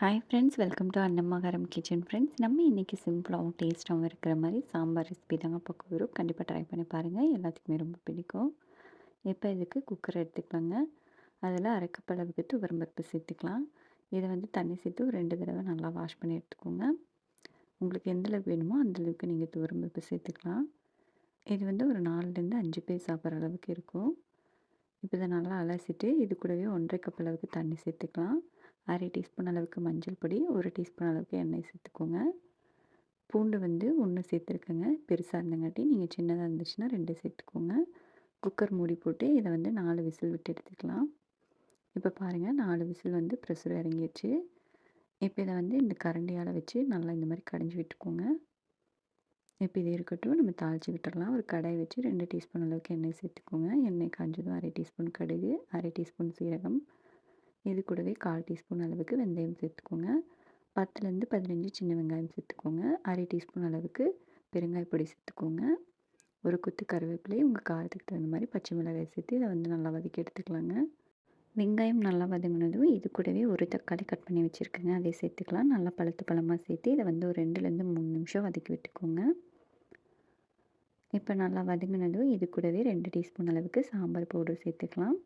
Hi friends welcome to Annamakaram kitchen friends நம்ம இன்றைக்கி சிம்பிளாகவும் டேஸ்ட்டாகவும் இருக்கிற மாதிரி சாம்பார் ரெசிபி தாங்க பார்க்க வரும் கண்டிப்பாக ட்ரை பண்ணி பாருங்கள் எல்லாத்துக்குமே ரொம்ப பிடிக்கும். இப்போ இதுக்கு குக்கர் எடுத்துக்கலாங்க. அதில் அரைக்கப்பளவுக்கு துவரம்பருப்பு சேர்த்துக்கலாம். இதை வந்து தண்ணி சேர்த்து ஒரு ரெண்டு தடவை நல்லா வாஷ் பண்ணி எடுத்துக்கோங்க. உங்களுக்கு எந்தளவுக்கு வேணுமோ அந்தளவுக்கு நீங்கள் துவரம்பருப்பு சேர்த்துக்கலாம். இது வந்து ஒரு நாலுலேருந்து அஞ்சு பேர் சாப்பிட்ற அளவுக்கு இருக்கும். இப்போ இதை நல்லா அலசிட்டு இது கூடவே ஒன்றரை கப் அளவுக்கு தண்ணி சேர்த்துக்கலாம். அரை டீஸ்பூன் அளவுக்கு மஞ்சள் பொடி ஒரு டீஸ்பூன் அளவுக்கு எண்ணெய் சேர்த்துக்கோங்க. பூண்டு வந்து ஒன்று சேர்த்துருக்கேங்க. பெருசாக இருந்தங்காட்டி நீங்கள் சின்னதாக இருந்துச்சுன்னா ரெண்டு சேர்த்துக்கோங்க. குக்கர் மூடி போட்டு இதை வந்து நாலு விசில் விட்டு எடுத்துக்கலாம். இப்போ பாருங்கள் நாலு விசில் வந்து ப்ரெஷர் இறங்கிடுச்சு இப்போ இதை வந்து இந்த கரண்டியால் வச்சு நல்லா இந்த மாதிரி கடைஞ்சி விட்டுக்கோங்க. இப்போ இது இருக்கட்டும் நம்ம தாளித்து விட்டுடலாம் ஒரு கடாய் வச்சு ரெண்டு டீஸ்பூன் அளவுக்கு எண்ணெய் சேர்த்துக்கோங்க. எண்ணெய் காஞ்சதும் அரை டீஸ்பூன் கடுகு அரை டீஸ்பூன் சீரகம் இது கூடவே கால் டீஸ்பூன் அளவுக்கு வெந்தயம் சேர்த்துக்கோங்க. பத்துலேருந்து பதினஞ்சு சின்ன வெங்காயம் சேர்த்துக்கோங்க. அரை டீஸ்பூன் அளவுக்கு பெருங்காய பொடி சேர்த்துக்கோங்க. ஒரு குத்து கருவேப்பிலை உங்கள் காரத்துக்கு தகுந்த மாதிரி பச்சை மிளகாய் சேர்த்து இதை வந்து நல்லா வதக்கி எடுத்துக்கலாங்க. வெங்காயம் நல்லா வதங்கினதும் இது கூடவே ஒரு தக்காளி கட் பண்ணி வச்சுருக்கேங்க. அதை சேர்த்துக்கலாம். நல்லா பழுத்து பழமாக சேர்த்து இதை வந்து ஒரு ரெண்டுலேருந்து மூணு நிமிஷம் வதக்கி விட்டுக்கோங்க. இப்போ நல்லா வதங்கினதும் இது கூடவே ரெண்டு டீஸ்பூன் அளவுக்கு சாம்பார் பவுடர் சேர்த்துக்கலாம்.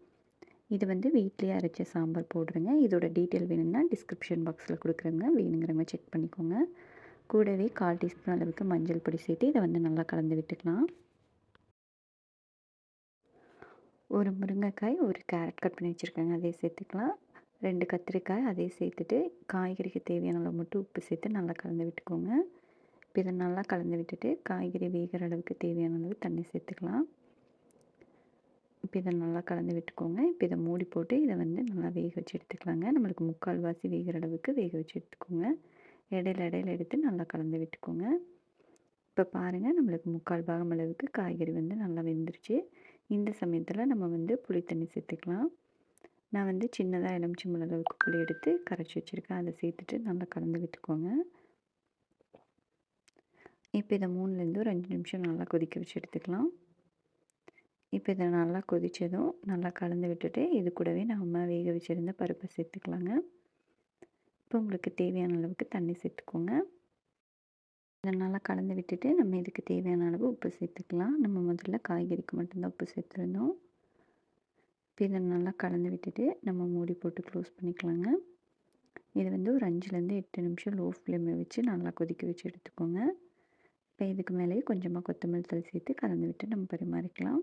இது வந்து வீட்லேயே அரைச்ச சாம்பார் போடுறேங்க. இதோட டீட்டெயில் வேணும்னா டிஸ்கிரிப்ஷன் பாக்ஸில் கொடுக்குறேங்க. வேணுங்கிறவங்க செக் பண்ணிக்கோங்க. கூடவே கால் டீஸ்பூன் அளவுக்கு மஞ்சள் பொடி சேர்த்து இதை வந்து நல்லா கலந்து விட்டுக்கலாம். ஒரு முருங்கைக்காய் ஒரு கேரட் கட் பண்ணி வச்சுருக்கேங்க. அதே சேர்த்துக்கலாம். ரெண்டு கத்திரிக்காய் அதே சேர்த்துட்டு காய்கறிக்கு தேவையான அளவு மட்டும் உப்பு சேர்த்து நல்லா கலந்து விட்டுக்கோங்க. இப்போ இதை நல்லா கலந்து விட்டுட்டு காய்கறி வேகிற அளவுக்கு தேவையான அளவு தண்ணி சேர்த்துக்கலாம். இப்போ இதை நல்லா கலந்து விட்டுக்கோங்க. இப்போ இதை மூடி போட்டு இதை வந்து நல்லா வேக வச்சு எடுத்துக்கலாங்க. நம்மளுக்கு முக்கால்வாசி வேகிற அளவுக்கு வேக வச்சு எடுத்துக்கோங்க. இடையில இடையில எடுத்து நல்லா கலந்து விட்டுக்கோங்க. இப்போ பாருங்கள் நம்மளுக்கு முக்கால் பாகம் அளவுக்கு காய்கறி வந்து நல்லா வெந்துருச்சு. இந்த சமயத்தில் நம்ம வந்து புளி தண்ணி சேர்த்துக்கலாம். நான் வந்து சின்னதாக எலுமிச்சம்பழ அளவுக்கு புளி எடுத்து கரைச்சி வச்சுருக்கேன். அதை சேர்த்துட்டு நல்லா கலந்து விட்டுக்கோங்க. இப்போ இதை மூணுலேருந்து ஒரு அஞ்சு நிமிஷம் நல்லா கொதிக்க வச்சு எடுத்துக்கலாம். இப்போ இதை நல்லா கொதித்ததும் நல்லா கலந்து விட்டுட்டு இது கூடவே நம்ம வேக வச்சுருந்த பருப்பை சேர்த்துக்கலாங்க. இப்போ உங்களுக்கு தேவையான அளவுக்கு தண்ணி சேர்த்துக்கோங்க. இதை நல்லா கலந்து விட்டுட்டு நம்ம இதுக்கு தேவையான அளவு உப்பு சேர்த்துக்கலாம். நம்ம முதல்ல காய்கறிக்கு மட்டும்தான் உப்பு சேர்த்துருந்தோம். இப்போ இதை நல்லா கலந்து விட்டுட்டு நம்ம மூடி போட்டு க்ளோஸ் பண்ணிக்கலாங்க. இது வந்து ஒரு அஞ்சுலேருந்து எட்டு நிமிஷம் லோ ஃப்ளேமில் வச்சு நல்லா கொதிக்க வச்சு எடுத்துக்கோங்க. இப்போ இதுக்கு மேலேயே கொஞ்சமாக கொத்தமல்லி தலை சேர்த்து கலந்து விட்டு நம்ம பரிமாறிக்கலாம்.